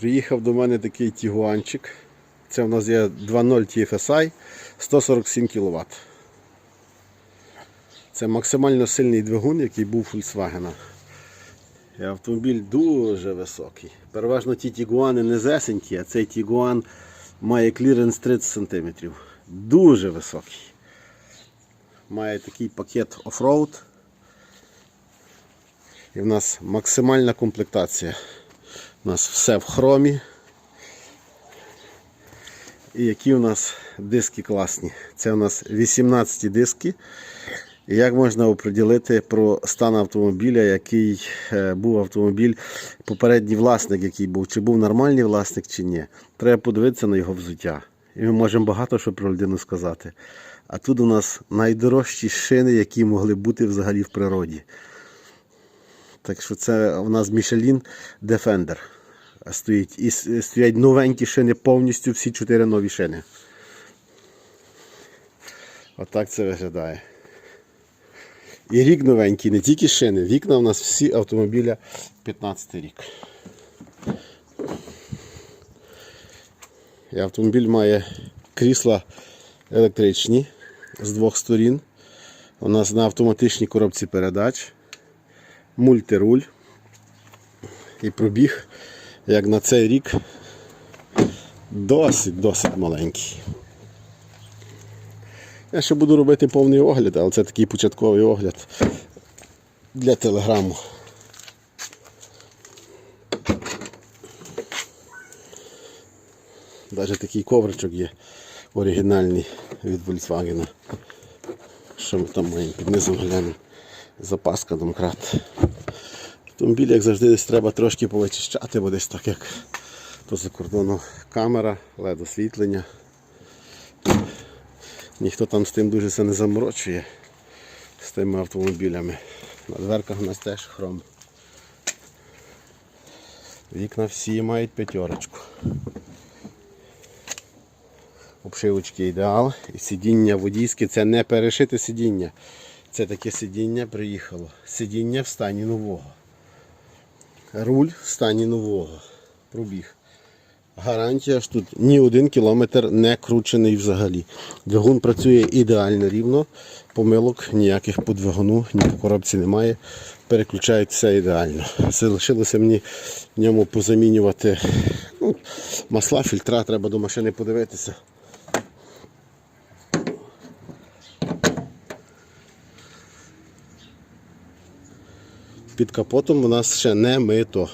Приїхав до мене такий тігуанчик. Це у нас є 2.0 TFSI 147 кВт. Це максимально сильний двигун, який був у Volkswagen. І автомобіль дуже високий. Переважно ті тігуани низесенькі, а цей тігуан має кліренс 30 см. Дуже високий. Має такий пакет оффроуд. І в нас максимальна комплектація. У нас все в хромі. І які у нас диски класні. Це у нас 18 диски. І як можна оприділити про стан автомобіля, який е, був автомобіль, попередній власник, який був, чи був нормальний власник, чи ні. Треба подивитися на його взуття. І ми можемо багато що про людину сказати. А тут у нас найдорожчі шини, які могли бути взагалі в природі. Так що це у нас Michelin Defender стоїть. І стоять новенькі шини, повністю всі чотири нові шини. Отак це виглядає. І рік новенький, не тільки шини, вікна у нас всі автомобіля 15 рік. І автомобіль має крісла електричні з двох сторін. У нас на автоматичній коробці передач, мультируль і пробіг, як на цей рік, досить-досить маленький. Я ще буду робити повний огляд, але це такий початковий огляд для телеграму. Навіть такий ковричок є оригінальний від Volkswagen. Що ми там маємо під низом глянемо. Запаска домкрат. Автомобіль, як завжди, десь треба трошки повичищати, бо десь так як то за кордону камера, лед освітлення. Ніхто там з тим дуже це не заморочує з тими автомобілями. На дверках у нас теж хром. Вікна всі мають п'ятерочку. Обшивочки ідеал. І сидіння водійське це не перешите сидіння. Це таке сидіння приїхало. Сидіння в стані нового. Руль в стані нового. Пробіг. Гарантія ж тут ні один кілометр не кручений взагалі. Двигун працює ідеально рівно, помилок ніяких по двигуну, ні по коробці немає. Переключають все ідеально. Це лишилося мені в ньому позамінювати ну, масла, фільтра, треба до машини подивитися. Під капотом у нас ще не мито.